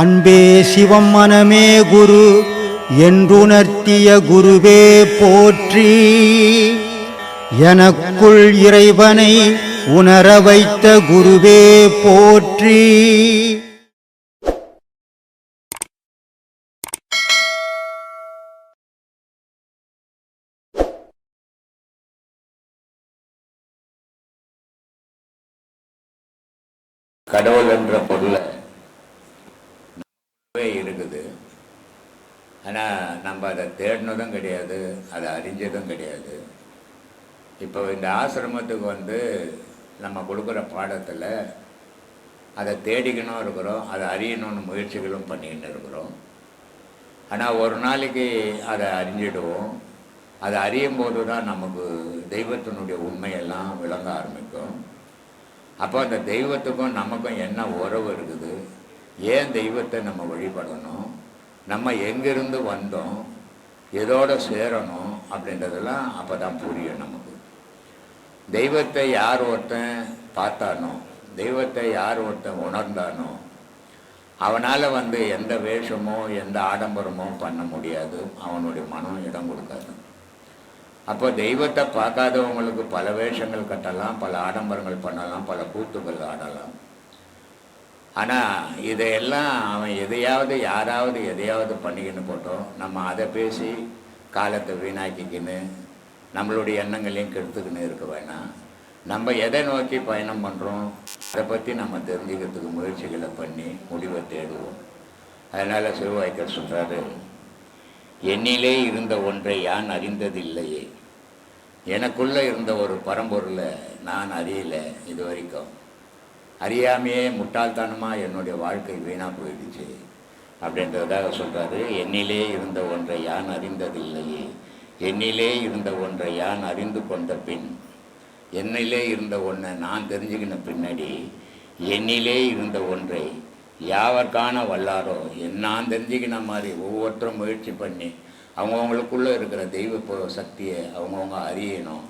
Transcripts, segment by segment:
அன்பே சிவம் மனமே குரு என்றுணர்த்திய குருவே போற்றி. எனக்குள் இறைவனை உணர வைத்த குருவே போற்றி. கடவுள் என்ற பொருளை இருக்குது. ஆனால் நம்ம அதை தேடினதும் கிடையாது அதை அறிஞ்சதும் கிடையாது. இப்போ இந்த ஆசிரமத்துக்கு வந்து நம்ம கொடுக்குற பாடத்தில் அதை தேடிக்கணும் இருக்கிறோம் அதை அறியணும்னு முயற்சிகளும் பண்ணிக்கிட்டு இருக்கிறோம். ஆனால் ஒரு நாளைக்கு அதை அறிஞ்சிடுவோம். அதை அறியும் போது தான் நமக்கு தெய்வத்தினுடைய உண்மையெல்லாம் விளங்க ஆரம்பிக்கும். அப்போ அந்த தெய்வத்துக்கும் நமக்கும் என்ன உறவு இருக்குது? ஏன் தெய்வத்தை நம்ம வழிபடணும்? நம்ம எங்கிருந்து வந்தோம்? எதோட சேரணும்? அப்படின்றதெல்லாம் அப்போ தான் புரியும் நமக்கு. தெய்வத்தை யார் ஒருத்தன் பார்த்தானோ தெய்வத்தை யார் ஒருத்தன் உணர்ந்தானோ அவனால் வந்து எந்த வேஷமோ எந்த ஆடம்பரமோ பண்ண முடியாது. அவனுடைய மனம் இடம் கொடுக்காது. அப்போ தெய்வத்தை பார்க்காதவங்களுக்கு பல வேஷங்கள் கட்டலாம் பல ஆடம்பரங்கள் பண்ணலாம் பல கூத்துக்கள் ஆடலாம். ஆனால் இதையெல்லாம் அவன் எதையாவது யாராவது எதையாவது பண்ணிக்கின்னு போட்டோம். நம்ம அதை பேசி காலத்தை வீணாக்கிக்கின்னு நம்மளுடைய எண்ணங்களையும் கெடுத்துக்கின்னு இருக்க வேணாம். நம்ம எதை நோக்கி பயணம் பண்ணுறோம் அதை பற்றி நம்ம தெரிஞ்சுக்கிறதுக்கு முயற்சிகளை பண்ணி முடிவை தேடுவோம். அதனால் சிறுவாய்க்கர் சொல்கிறாரு என்னிலே இருந்த ஒன்றை யான் அறிந்ததில்லையே. எனக்குள்ளே இருந்த ஒரு பரம்பொருளை நான் அறியலை இது வரைக்கும். அறியாமையே முட்டாள்தனமாக என்னுடைய வாழ்க்கை வீணாக போயிடுச்சு. அப்படின்றதாக சொல்கிறாரு என்னிலே இருந்த ஒன்றை யான் அறிந்ததில்லையே. என்னிலே இருந்த ஒன்றை யான் அறிந்து கொண்ட பின் என்னிலே இருந்த ஒன்றை நான் தெரிஞ்சுக்கின பின்னாடி என்னிலே இருந்த ஒன்றை யாவர்கான வல்லாரோ நான் தெரிஞ்சுக்கின மாதிரி ஒவ்வொருத்தரும் முயற்சி பண்ணி அவங்கவுங்களுக்குள்ளே இருக்கிற தெய்வ சக்தியை அவங்கவுங்க அறியணும்.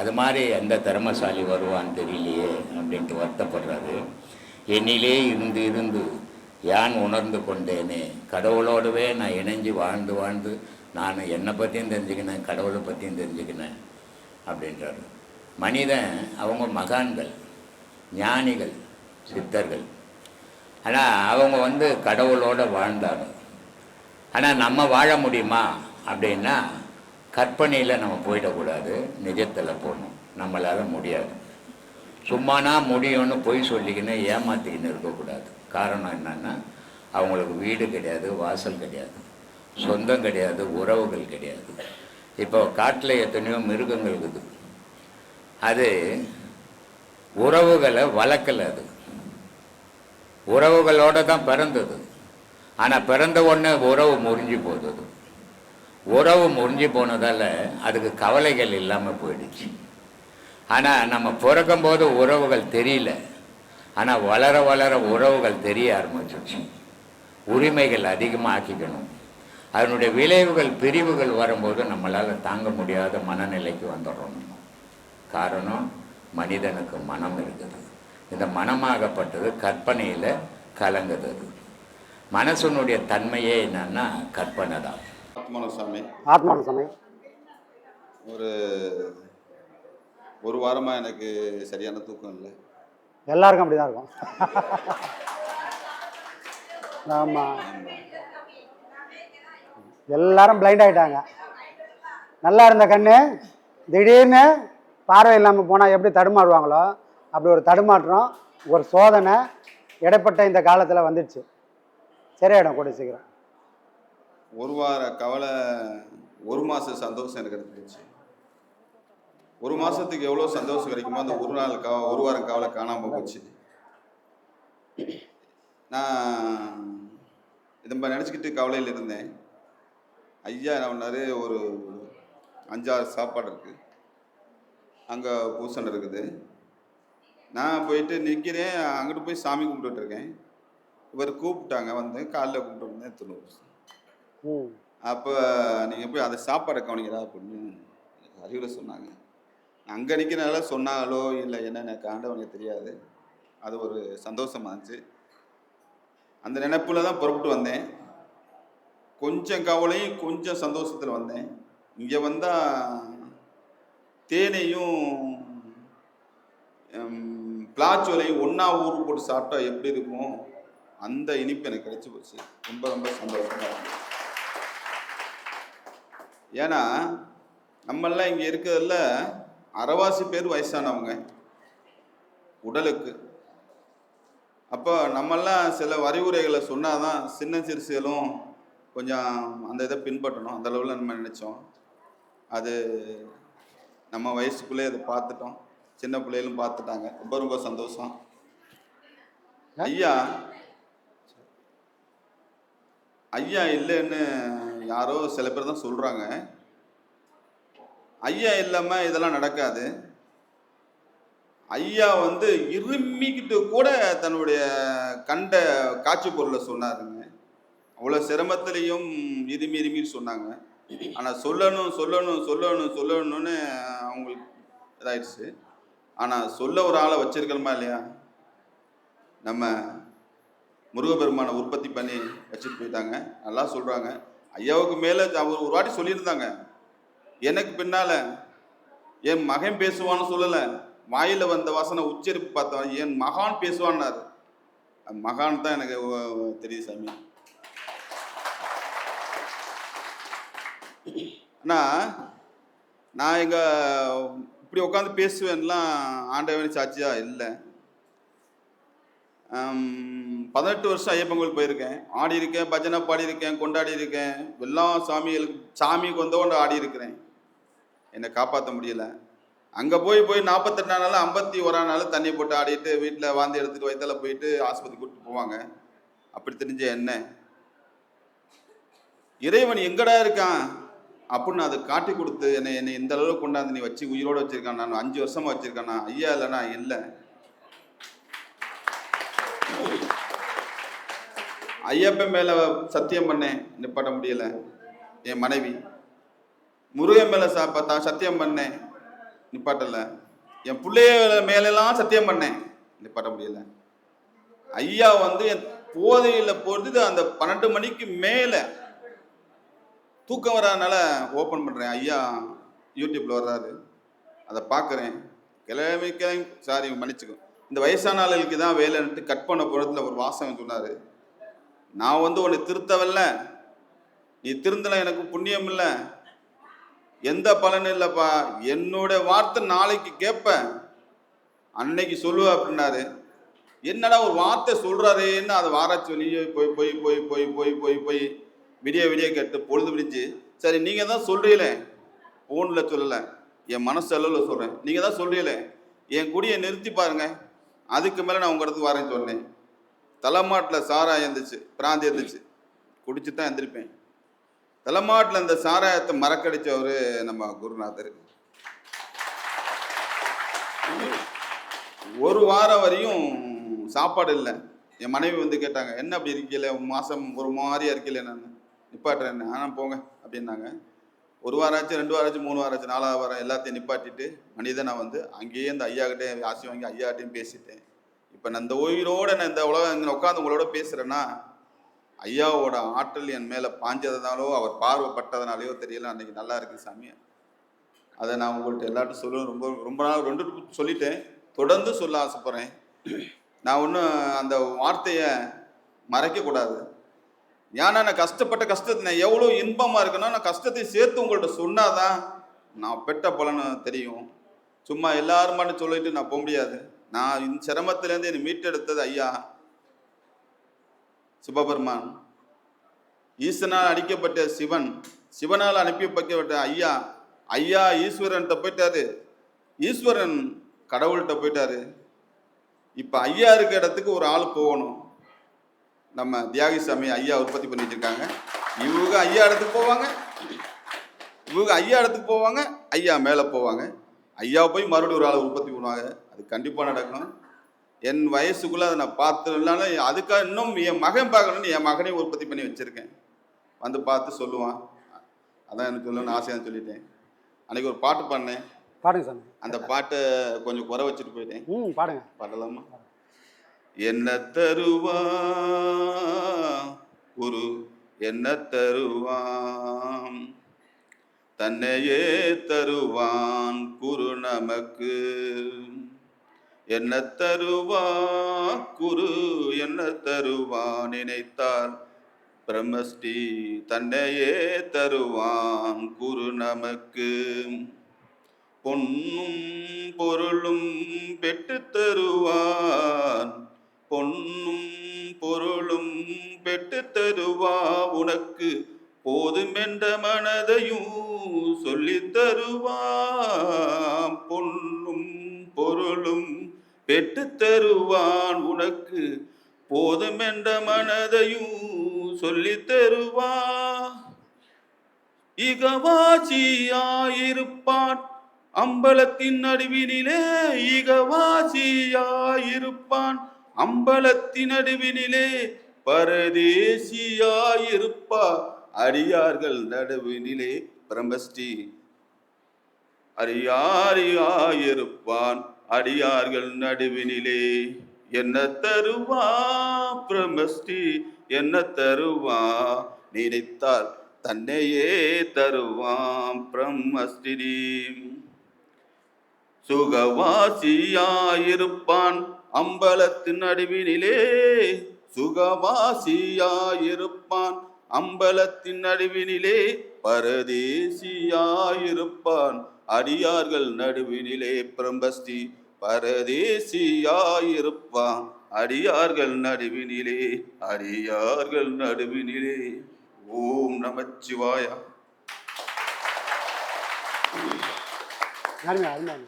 அது மாதிரி எந்த திறமசாலி வருவான்னு தெரியலையே அப்படின்ட்டு வருத்தப்படுறாரு. என்னிலே இருந்து இருந்து யான் உணர்ந்து கொண்டேனே. கடவுளோடவே நான் இணைஞ்சு வாழ்ந்து வாழ்ந்து நான் என்னை பற்றியும் தெரிஞ்சுக்கினேன் கடவுளை பற்றியும் தெரிஞ்சுக்கினேன் அப்படின்றாரு. மனிதன் அவங்க மகான்கள் ஞானிகள் சித்தர்கள். ஆனால் அவங்க வந்து கடவுளோடு வாழ்ந்தாங்க. ஆனால் நம்ம வாழ முடியுமா அப்படின்னா கற்பனையில் நம்ம போயிடக்கூடாது நிஜத்தில் போகணும். நம்மளால் முடியாது. சும்மானா முடியும்னு பொய் சொல்லிக்கின்னு ஏமாத்திக்கின்னு இருக்கக்கூடாது. காரணம் என்னன்னா அவங்களுக்கு வீடு கிடையாது வாசல் கிடையாது. சொந்தம் கிடையாது உறவுகள் கிடையாது. இப்போ காட்டில் எத்தனையோ மிருகங்கள் இருக்குது. அது உறவுகளை வளர்க்கல அது. உறவுகளோட தான் பிறந்தது. ஆனால் பிறந்த உடனே உறவு முறிஞ்சு போகுது உறவு முறிஞ்சு போனதால் அதுக்கு கவலைகள் இல்லாமல் போயிடுச்சு. ஆனால் நம்ம பிறக்கும்போது உறவுகள் தெரியல. ஆனால் வளர வளர உறவுகள் தெரிய ஆரம்பிச்சிருச்சு. உரிமைகள் அதிகமாக ஆக்கிக்கணும் அதனுடைய விளைவுகள் பிரிவுகள் வரும்போது நம்மளால் தாங்க முடியாத மனநிலைக்கு வந்துடுறோம் காரணம் மனிதனுக்கு மனம் இருக்குது. இந்த மனமாகப்பட்டது கற்பனையில் கலங்குது. அது மனசனுடைய தன்மையே என்னன்னா கற்பனை தான். ஆத்மானசாமி. ஆத்மான சமயம் ஒரு ஒரு வாரமாக எனக்கு சரியான தூக்கம் இல்லை. எல்லாருக்கும் அப்படி தான் இருக்கும். ஆமாம் எல்லாரும் பிளைண்ட் ஆகிட்டாங்க நல்லா இருந்த கண்ணு திடீர்னு பார்வை இல்லாமல் போனால் எப்படி தடுமாறுவாங்களோ அப்படி ஒரு தடுமாற்றம் ஒரு சோதனை இடைப்பட்ட இந்த காலத்தில் வந்துடுச்சு. சரியாயிடும் கூடிய சீக்கிரம் ஒரு வார கவலை ஒரு மாத சந்தோஷம் எனக்கு கிடைச்சிருச்சு ஒரு மாதத்துக்கு எவ்வளோ சந்தோஷம் கிடைக்குமோ அந்த ஒரு நாள் கவ ஒரு வாரம் கவலை காணாமல் போச்சு. நான் இதை நினச்சிக்கிட்டு கவலையில் இருந்தேன். ஐயா என்ன பண்ணாரு? ஒரு அஞ்சாறு சாப்பாடு இருக்குது அங்கே பூசணம் இருக்குது. நான் போயிட்டு நிற்கிறேன் அங்கிட்டு போய் சாமி கும்பிட்டுட்ருக்கேன் இவர் கூப்பிட்டாங்க வந்து காலைல கூப்பிட்டு வந்தேன் திருநூறு அப்போ நீங்கள் போய் அதை சாப்பாடை கவனிக்கிறா அப்படின்னு எனக்கு அறிவுரை சொன்னாங்க. அங்கே நிற்கிறனால சொன்னாங்களோ இல்லை என்னென்ன காண்டவனுக்கு தெரியாது. அது ஒரு சந்தோஷமாக இருந்துச்சு. அந்த நினைப்பில் தான் புறப்பட்டு வந்தேன். கொஞ்சம் கவலையும் கொஞ்சம் சந்தோஷத்தில் வந்தேன். இங்கே வந்தால் தேனையும் பிளாச்சோலையும் ஒன்றா ஊர் போட்டு சாப்பிட்டா எப்படி இருக்கும்? அந்த இனிப்பு எனக்கு கிடைச்சி போச்சு. ரொம்ப ரொம்ப சந்தோஷமாக இருக்கு ஏன்னா நம்மெல்லாம் இங்கே இருக்கிறதுல அறவாசி பேர் வயசானவங்க. உடலுக்கு. அப்போ நம்மெல்லாம் சில வரிவுரைகளை சொன்னால் தான் சின்ன சிறுசுகளும் கொஞ்சம் அந்த இதை பின்பற்றணும். அந்த அளவில் நம்ம நினச்சோம். அது நம்ம வயசுக்குள்ளே அதை பார்த்துட்டோம். சின்ன பிள்ளைகளும் பார்த்துட்டாங்க. ரொம்ப ரொம்ப சந்தோஷம். ஐயா ஐயா இல்லைன்னு யாரோ சில பேர் தான் சொல்கிறாங்க ஐயா இல்லாமல் இதெல்லாம் நடக்காது. ஐயா வந்து இருமிக்கிட்டு கூட தன்னுடைய கண்ட காட்சி பொருளை சொன்னாருங்க. அவ்வளோ சிரமத்திலையும் இருமி இருமின்னு சொன்னாங்க. ஆனால் சொல்லணும் சொல்லணும் சொல்லணும் சொல்லணும்னு அவங்களுக்கு இதாயிடுச்சு. ஆனால் சொல்ல ஒரு ஆளை வச்சிருக்கணுமா இல்லையா? நம்ம முருகப்பெருமானை உற்பத்தி பண்ணி வச்சுட்டு போயிட்டாங்க. நல்லா சொல்கிறாங்க ஐயாவுக்கு மேலே அவர் ஒரு வாட்டி சொல்லியிருந்தாங்க. எனக்கு பின்னால் என் மகன் பேசுவான்னு சொல்லலை. வாயில் வந்த வாசனை உச்சரிப்பு பார்த்தா என் மகான் பேசுவான்னாரு. மகான் தான் எனக்கு தெரியுது சாமி. அண்ணா நான் எங்க இப்படி உட்காந்து பேசுவேன்லாம் ஆண்டவனி சாட்சியா? இல்லை. பதினெட்டு வருஷம் ஐயப்பன் கோயில் போயிருக்கேன். ஆடி இருக்கேன் பஜனை பாடியிருக்கேன் கொண்டாடி இருக்கேன் எல்லா சாமிகளுக்கு சாமிக்கு வந்தோண்டு ஆடி இருக்கிறேன் என்னை காப்பாற்ற முடியல. அங்கே போய் போய் நாற்பத்தெட்டு நாள் ஐம்பத்தி ஒரா நாள் தண்ணி போட்டு ஆடிட்டு வீட்டில் வாந்தி எடுத்துட்டு வயிற்றுல போயிட்டு ஆஸ்பத்திரி கூப்பிட்டு போவாங்க. அப்படி தெரிஞ்ச என்ன? இறைவன் எங்கடா இருக்கான்? அப்படின்னு அதை காட்டி கொடுத்து என்னை என்னை இந்த அளவுக்கு கொண்டாந்து நீ வச்சு உயிரோடு வச்சிருக்கான். நான் அஞ்சு வருஷமா வச்சிருக்கேன். நான் ஐயா இல்லைனா இல்லை. ஐயப்பன் மேல சத்தியம் பண்ணேன் நிப்பாட்ட முடியல. என் மனைவி. முருகன் மேல சாப்பா சத்தியம் பண்ணேன் நிப்பாட்டல. என் பிள்ளைய மேலெல்லாம் சத்தியம் பண்ணேன் நிப்பாட்ட முடியல. ஐயா வந்து என் போதையில பொறுத்து அந்த பன்னெண்டு மணிக்கு மேல தூக்கம் வராதனால ஓப்பன் பண்றேன். ஐயா யூடியூப்ல வர்றாரு. அதை பார்க்குறேன் கிளம்பி கிளம்பி சாரி மன்னிச்சுக்கோ. இந்த வயசான ஆளுகளுக்கு தான் வேலைன்ட்டு கட் பண்ண போகிறதுல ஒரு வாசகம் சொன்னார். நான் வந்து உன்னை திருத்தவல்ல. நீ திருந்தல எனக்கு புண்ணியம் இல்லை. எந்த பலனும் இல்லைப்பா. என்னோட வார்த்தை நாளைக்கு கேட்பேன் அன்னைக்கு சொல்லுவ அப்படின்னாரு. என்னடா ஒரு வார்த்தை சொல்றாரேன்னு அதை வாராச்சு வெளியே போய் போய் போய் போய் போய் போய் போய் விடிய விடிய கேட்டு பொழுது விடிஞ்சு. சரி நீங்க தான் சொல்றீங்களே? ஃபோனில் சொல்லலை. என் மனசு அளவில் சொல்றேன். நீங்க தான் சொல்றீங்களே? என் குடியை நிறுத்தி பாருங்க. அதுக்கு மேலே நான் உங்க இடத்துக்கு வரேன்னு சொன்னேன். தலைமாட்டில் சாராயம் இருந்துச்சு பிராந்தி இருந்துச்சு. குடிச்சு தான் எந்திருப்பேன். தலைமாட்டில் இந்த சாராயத்தை மறக்கடிச்சவர் நம்ம குருநாதர். ஒரு வாரம் வரையும் சாப்பாடு இல்லை. என் மனைவி வந்து கேட்டாங்க என்ன அப்படி இருக்கல? மாதம் ஒரு மாதிரியா இருக்கல நான்? நிப்பாட்டுறேன் ஆனால் போங்க அப்படின்னாங்க. ஒரு வாரம் ஆச்சு ரெண்டு வாரம் ஆச்சு மூணு வாரம் ஆச்சு நாலாவது வாரம் எல்லாத்தையும் நிப்பாட்டிட்டு மனிதனை வந்து அங்கேயே இந்த ஐயாக்கிட்டே ஆசி வாங்கி ஐயாக்கிட்டையும் பேசிட்டேன். இப்போ நான் இந்த உயிரோட நான் இந்த உலகம் இங்கே உட்காந்து உங்களோட பேசுகிறேன்னா ஐயாவோட ஆற்றல் என் மேலே பாஞ்சதுனாலோ அவர் பார்வைப்பட்டதுனாலையோ தெரியல. அன்னைக்கு நல்லா இருக்கு சாமி. அதை நான் உங்கள்கிட்ட எல்லார்ட்டும் சொல்லுவேன் ரொம்ப ரொம்ப நாள் ரெண்டு சொல்லிட்டேன். தொடர்ந்து சொல்ல ஆசைப்பட்றேன். நான் ஒன்றும் அந்த வார்த்தையை மறைக்கக்கூடாது ஏன்னா நான் கஷ்டப்பட்ட கஷ்டத்தை நான் எவ்வளோ இன்பமாக இருக்குன்னா நான் கஷ்டத்தை சேர்த்து உங்கள்கிட்ட சொன்னாதான் நான் பெற்ற பலன்னு தெரியும். சும்மா எல்லாருமான்னு சொல்லிட்டு நான் போக முடியாது. நான் இந்த சிரமத்திலேருந்து என்னை மீட்டெடுத்தது ஐயா சிவபெருமான். ஈசனால் அடிக்கப்பட்ட சிவன் சிவனால் அனுப்பப்பட்ட ஐயா ஐயா ஈஸ்வரன்கிட்ட போயிட்டாரு. ஈஸ்வரன் கடவுள்கிட்ட போயிட்டாரு. இப்போ ஐயா இருக்க இடத்துக்கு ஒரு ஆள் போகணும். நம்ம தியாகி சாமி ஐயா உற்பத்தி பண்ணி இருக்காங்க. இவங்க ஐயா இடத்துக்கு போவாங்க. இவங்க ஐயா இடத்துக்கு போவாங்க. ஐயா மேலே போவாங்க. ஐயா போய் மறுபடியும் ஒரு ஆளை உற்பத்தி பண்ணுவாங்க. அது கண்டிப்பாக நடக்கும் என் வயசுக்குள்ளே அதை நான் பார்த்ததுனால அதுக்காக இன்னும் என் மகன் பார்க்கணும்னு என் மகனையும் உற்பத்தி பண்ணி வச்சுருக்கேன். வந்து பார்த்து சொல்லுவான். அதான் எனக்கு சொல்லணும்னு ஆசையாக சொல்லிட்டேன். அன்னைக்கு ஒரு பாட்டு பாடினேன். பாடுங்க சாமி. அந்த பாட்டை கொஞ்சம் குறை வச்சுட்டு போயிட்டேன். ம் பாடுங்க. பாடலாமா? என்ன தருவா? குரு என்ன தருவான் தன்னையே தருவான் குரு நமக்கு. என்ன தருவா? குரு என்ன தருவான் நினைத்தால் பிரம்மஸ்ரீ தன்னையே தருவான் குரு நமக்கு. பொன்னும் பொருளும் பெற்று தருவான். பொன்னும் பொருளும் பெற்று தருவா? உனக்கு போதுமென்ற மனதையும் சொல்லித் தருவான் பொன் பெற்று தருவான் உனக்கு. போதுமென்ற மனதையும் சொல்லித் தருவான் இகவாசியாயிருப்பான் அம்பலத்தின் நடுவினிலே. இகவாசியாயிருப்பான் அம்பலத்தின் நடுவினிலே. பரதேசியாயிருப்பா அடியார்கள் நடுவினிலே. பிரம்மஸ்ரீ அடியாரியாயிருப்பான் அடியார்கள் நடுவினிலே. என்ன தருவா பிரமஸ்டி என்ன தருவா? நினைத்தால் தன்னையே தருவாம் பிரம்மஸ்ரீ சுகவாசியாயிருப்பான் அம்பலத்தின் நடுவினிலே. சுகவாசியாயிருப்பான் அம்பலத்தின் நடுவினிலே. பரதேசியாயிருப்பான் அடியார்கள் நடுவினிலே பிரம்பஸ்தி பரதேசியாயிருப்பான். அடியார்கள் நடுவினிலே அடியார்கள் நடுவினிலே. ஓம் நமச்சிவாயா. அருமையா அருமையா